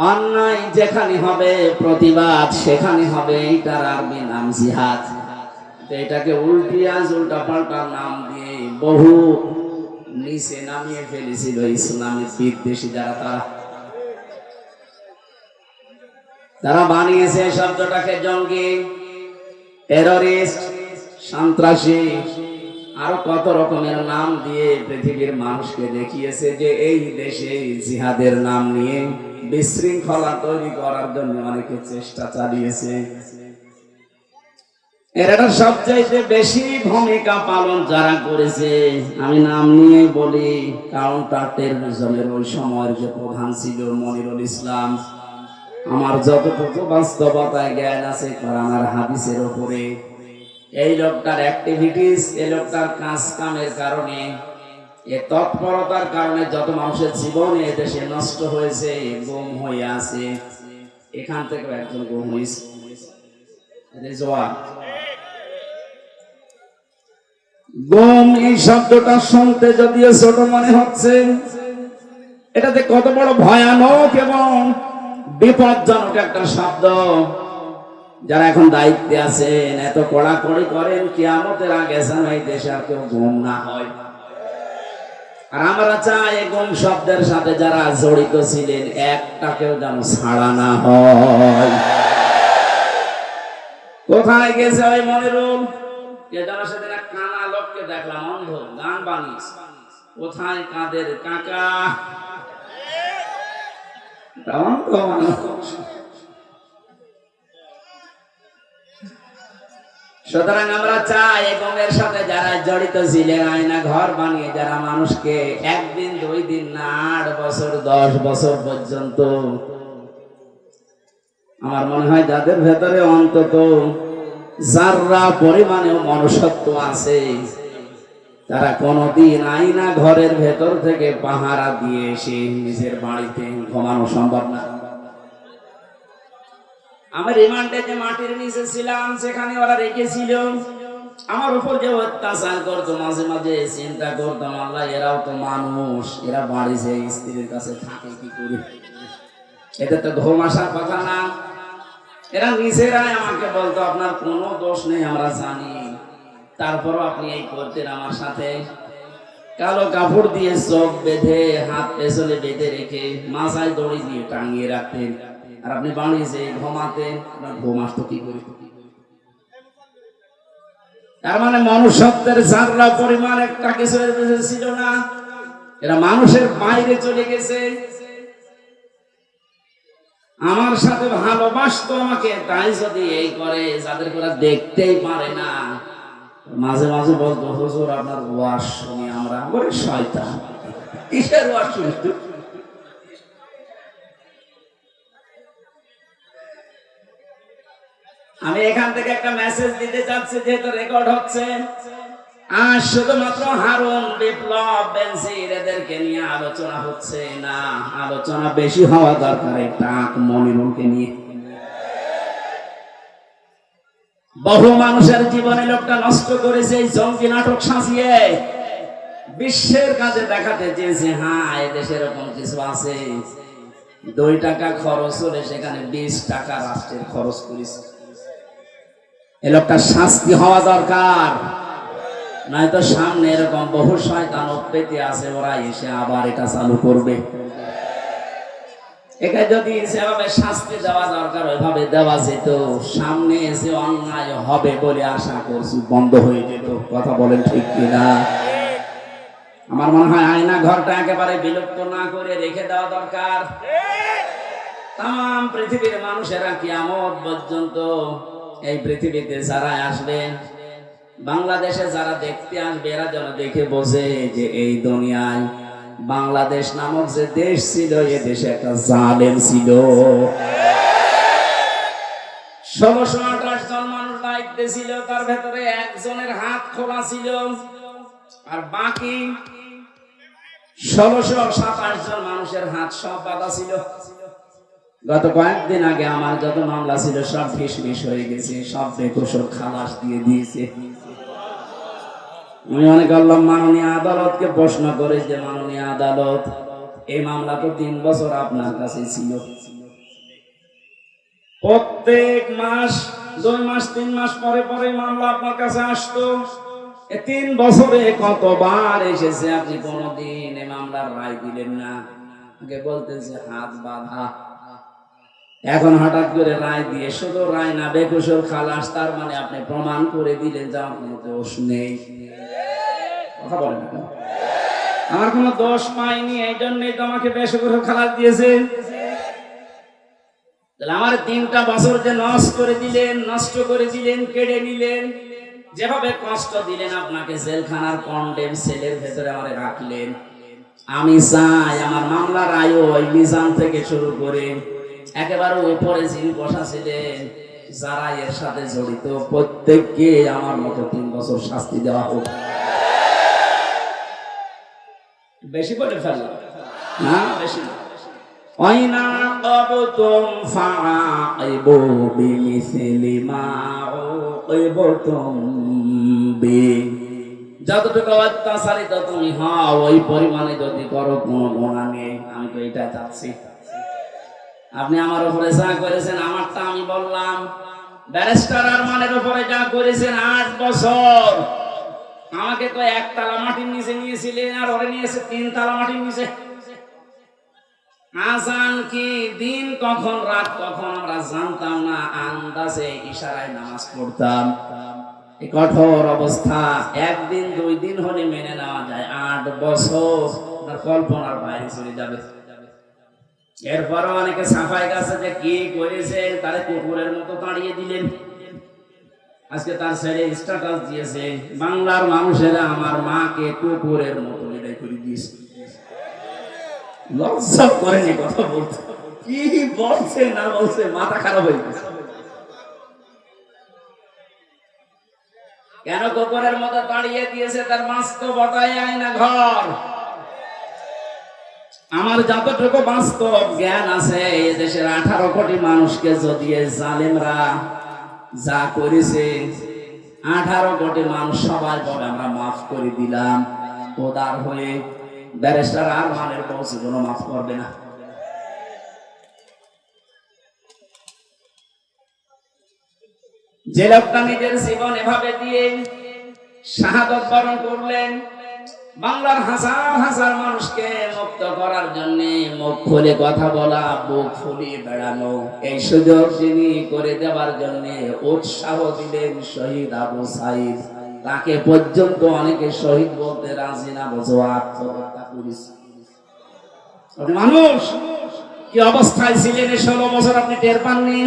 অন্যায় যেখানে হবে, প্রতিবাদ সেখানে হবে এটার আরবি নাম জিহাদ। এটাকে উল্টিয়াজ উল্টা পাল্টা নাম দিয়ে বহু নিচে নামিয়ে ফেলেছিল ইসলামের বিদ্বেষী যারা, তারা। তারা বানিয়েছে শব্দটাকে জঙ্গি, টেররিস্ট, সন্ত্রাসী, আরও কত রকমের নাম দিয়ে পৃথিবীর মানুষকে দেখিয়েছে যে এই দেশে জিহাদের নাম নিয়ে বিশৃঙ্খলা তৈরি করার জন্য অনেকে চেষ্টা চালিয়েছে। এর সবচাইতে বেশি ভূমিকা পালন যারা করেছে, আমি নাম নিয়ে বলি কাউন্টার টেরোরিজমের ওই সময়ের যে প্রধান ছিল মনিরুল ইসলাম, আমার যতটুকু বাস্তবতায় জ্ঞান আছে কোরআন হাদিসের উপরে। এই লোকটার অ্যাক্টিভিটিস এই লোকটার কাজ কামের কারণে এ তৎপরতার কারণে যত মানুষের জীবন এ দেশে নষ্ট হয়েছে, গুম হয়ে আছে, এখান থেকে একজন গুম হয়েছে। এই শব্দটা শুনতে যদিও ছোট মনে হচ্ছে, এটাতে কত বড় ভয়ানক এবং বিপজ্জনক একটা শব্দ। যারা এখন দায়িত্বে আছেন, এত কড়াকড়ি করেন, কিয়ামতের আগে যেন দেশে আর কেউ গুম না হয়। আর আমরা চাই গুম শব্দের সাথে যারা জড়িত ছিলেন, একটাকেও যেন ছাড়া না হয়। কোথায় গেছে ওই মনিরুল? কে যেন সেদিন এক কানা লোককে দেখলাম, অন্ধ, গান বানিস কোথায় কাদের কাকা? অন্ধ মানুষ। সুতরাং আমরা চাই এবং এর সাথে যারা জড়িত ছিলেন, আয়না ঘর বানিয়ে যারা মানুষকে একদিন, দুই দিন না আট বছর, দশ বছর পর্যন্ত আমার মনে হয় যাদের ভেতরে অন্তত যাররা পরিমাণেও মনুষ্যত্ব আছে, তারা কোনোদিন আইনা ঘরের ভেতর থেকে পাহারা দিয়ে এসে নিজের বাড়িতে ঘুমানো সম্ভব না। আমি রিমান্ডে যে মাটির নিচে ছিলাম, সেখানে ওরা রেখেছিল। আমার উপর যে অত্যাচার করতো, মাঝে মাঝে চিন্তা করতাম, আল্লাহ, এরাও তো মানুষ, এরা বাড়ি যে স্ত্রীর কাছে থাকে, কি করে? এদের তো ঘুম আসার কথা না। এরা নিজেরাই আমাকে বলতো, আপনার কোনো দোষ নেই, আমরা জানি। তারপরও আপনি এই করতেন আমার সাথে। কালো কাপড় দিয়ে চোখ বেঁধে, হাত পেছনে বেঁধে রেখে, মাথায় দড়ি দিয়ে টাঙিয়ে রাখতেন। আর আপনি বাড়ি যে ঘুমাতেন ঘুম আসতো কি করে? তার মানে মনুষ্যত্বের যাররা পরিমাণ একটা কিছু ছিল না, এরা মানুষের বাইরে চলে গেছে। আমার সাথে ভালোবাসতো আমাকে, তাই যদি এই করে, যাদের ওরা দেখতেই পারে না, মাঝে মাঝে বলতো, হুজুর, আপনার ওয়াশ শুনি আমরা বলে শয়তান। কিসের ওয়াশ শুনতো আমি এখান থেকে একটা মেসেজ দিতে চাচ্ছি, যেহেতু রেকর্ড হচ্ছে। আর শুধুমাত্র হারুন, বিপ্লব, বেনজির, এদেরকে নিয়ে আলোচনা হচ্ছে না। আলোচনা বেশি হওয়া দরকার টাক মনিরুলকে নিয়ে। বহু মানুষের জীবনে লোকটা নষ্ট করেছে এই জঙ্গি নাটক সাজিয়ে। বিশ্বের কাজে দেখাতে চেয়েছে হ্যাঁ এদেশে এরকম কিছু আছে। দুই টাকা খরচ হলে সেখানে বিশ টাকা রাষ্ট্রের খরচ করেছে এ লোকটা শাস্তি হওয়া দরকার। নয়তো সামনে এরকম বহু শয়তান পেতে আছে, ওরা এসে আবার এটা চালু করবে। একে যদি সেভাবে শাস্তি দেওয়া দরকার, ওইভাবে দেওয়া যেত, সামনে এসে অন্যায় হবে বলে আশা করছি বন্ধ হয়ে যেত। কথা বলেন ঠিক কিনা? আমার মনে হয় আয়না ঘরটা একেবারে বিলুপ্ত না করে রেখে দেওয়া দরকার। তাম পৃথিবীর মানুষেরা কিয়ামত পর্যন্ত এই পৃথিবীতে যারা আসবেন বাংলাদেশে যারা দেখতে আসবে, এরা যেন দেখে বোঝে যে এই দুনিয়ায় বাংলাদেশ নামক যে দেশ ছিল, এ দেশে একটা জালেম ছিল। ষোলোশো আঠাশ জন মানুষ দায়িত্বে ছিল, তার ভেতরে একজনের হাত খোলা ছিল। আর বাকি ষোলোশো সাতাশ জন মানুষের হাত সব বাধা ছিল। গত কয়েকদিন আগে আমার যত মামলা ছিল, সব ফিসফিস হয়ে গেছে, সব বেকসর খালাস দিয়ে দিয়েছে। আমি মনে করলাম, মাননীয় আদালতকে প্রশ্ন করে যে, মাননীয় আদালত, এই মামলা তো তিন বছর আপনার কাছে ছিল। প্রত্যেক মাস, দুই মাস, তিন মাস পরে পরে মামলা আপনার কাছে আসতো। তিন বছরে কতবার এসেছে আপনি কোনদিন এ মামলার রায় দিলেন না? আগে বলতেছে হাত বাঁধা। এখন হঠাৎ করে রায় দিয়ে, শুধু রায় না, বেকুশল খালাস, তার মানে আপনি প্রমাণ করে দিলেন যে কোনো দোষ নেই। কথা বলেন আমার কোনো দোষ পাইনি, এই জন্যই তো আমাকে বেকুশল খালাস দিয়েছে। আমার তিনটা বছর যে নষ্ট করে দিলেন, নষ্ট করে দিলেন, কেড়ে নিলেন, যেভাবে কষ্ট দিলেন আপনাকে জেলখানার কন্ডেম সেলের ভেতরে আমারে রাখলেন। আমি চাই আমার মামলার আয়ু ওই মিজান থেকে শুরু করে একেবারে উপরে যিনি বসা ছিলেন যারা এর সাথে জড়িত প্রত্যেককে আমার মতো তিন বছর শাস্তি দেওয়া হোক বেশি করে ফেললাম না বেশি না وإن عاقبتم فعاقبوا بمثل ما عوقبتم به যতটুকু অত্যাচারিত তুমি হও ওই পরিমাণে যদি করো কোনো গোনা নেই আমি তো এটা চাচ্ছি আপনি আমার উপরে যা করেছেন, আমারটা আমি বললাম। ব্যারিস্টার আরমানের উপরে যা করেছেন, আট বছর। আমাকে তো এক তালা মাটির নিচে নিয়েছিলেন আর ওরে নিয়েছে তিন তালা মাটির নিচে। আজান কি দিন কখন, রাত কখন, আমরা জানতাম না, আন্দাজে ইশারায় নামাজ পড়তাম। কঠোর অবস্থা, একদিন দুই দিন হলে মেনে নেওয়া যায়, আট বছর। কল্পনার বাইরে চলে যাবে। এরপরও অনেকে সাফাই গাছে যে কি করেছে, তারে কুকুরের মতো দাঁড়িয়ে দিলেন। আজকে তার ছেলে স্ট্যাটাস দিয়েছে, বাংলার মানুষেরা আমার মাকে কুকুরের মতো বিদায় করে দিয়েছে। লজ্জা করেনি কথা বলতে কি বলছে, না বলছে, মাথা খারাপ হয়ে গেছে। কেন কুকুরের মতো দাঁড়িয়ে দিয়েছে, তার তো বটাই আয় না ঘর? আমার যতটুকু বাস্তব জ্ঞান আছে, এই দেশের আঠারো কোটি মানুষকে যদি জালেমরা যা করেছে, আঠারো কোটি মানুষ সবার পরে আমরা মাফ করে দিলাম। ওদার হয়ে ব্যারিস্টার আর মানের পৌঁছে কোনো মাফ করবে না। যে লোকটা নিজের জীবন এভাবে দিয়ে শাহাদত বরণ করলেন বাংলার হাজার হাজার মানুষকে মুক্ত করার জন্য মুখ খুলে কথা বলা বুক ফুলিয়ে বেড়ানো। এই সুযোগ তিনি করে দেওয়ার জন্য উৎসাহ দিলেন শহীদ আবু সাইদ। তাকে পর্যন্ত অনেকে শহীদ বলতে রাজি না, বোঝো, আত্মহত্যা করেছে। মানুষ, কি অবস্থায় ছিলেন এই ষোলো বছর আপনি টের পাননি?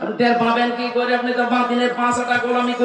আপনি টের পাবেন কি করে? আপনি তো বাতিলের পাঁচ গোলামি করে